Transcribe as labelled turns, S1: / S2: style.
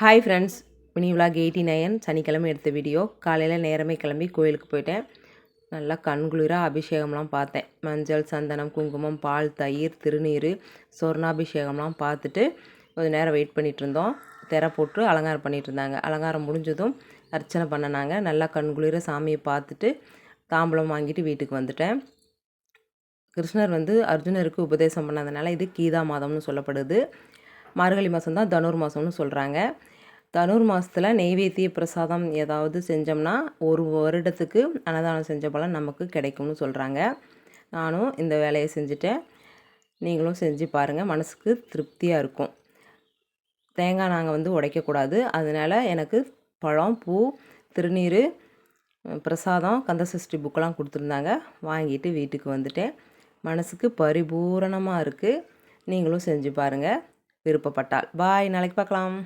S1: Hi friends mini vlog eighty nine சனிக்கிழமை எடுத்த video காலையில் நேரமே கிளம்பி கோயிலுக்கு போயிட்டேன். நல்லா கண்குளிராக அபிஷேகம்லாம் பார்த்தேன். மஞ்சள் சந்தனம் குங்குமம் பால் தயிர் திருநீர் சொர்ணாபிஷேகம்லாம் பார்த்துட்டு கொஞ்சம் நேரம் வெயிட் பண்ணிகிட்டு இருந்தோம். திரை போட்டு அலங்காரம் பண்ணிகிட்டு இருந்தாங்க. அலங்காரம் முடிஞ்சதும் அர்ச்சனை பண்ணினாங்க. நல்லா கண்குளிர சாமியை பார்த்துட்டு தாம்பலம் வாங்கிட்டு வீட்டுக்கு வந்துட்டேன். கிருஷ்ணர் வந்து அர்ஜுனருக்கு உபதேசம் பண்ணதுனால இது கீதா மாதம்னு சொல்லப்படுது. மார்கழி மாதம் தான் தனுர் மாதம்னு சொல்கிறாங்க தனுர் மாதத்தில் நெய்வேத்திய பிரசாதம் ஏதாவது செஞ்சோம்னா ஒரு வருடத்துக்கு அன்னதானம் செஞ்ச பலன் நமக்கு கிடைக்கும்னு சொல்கிறாங்க நானும் இந்த வேலையை செஞ்சுட்டேன் நீங்களும் செஞ்சு பாருங்கள் மனசுக்கு திருப்தியாக இருக்கும். தேங்காய் நாங்கள் வந்து உடைக்கக்கூடாது அதனால் எனக்கு பழம் பூ திருநீர் பிரசாதம் கந்தசஷ்டி புக்கெல்லாம் கொடுத்துருந்தாங்க. வாங்கிட்டு வீட்டுக்கு வந்துட்டேன். மனசுக்கு பரிபூரணமாக இருக்குது நீங்களும் செஞ்சு பாருங்கள் விருப்பப்பட்டால். பாய் நாளைக்கு பார்க்கலாம்.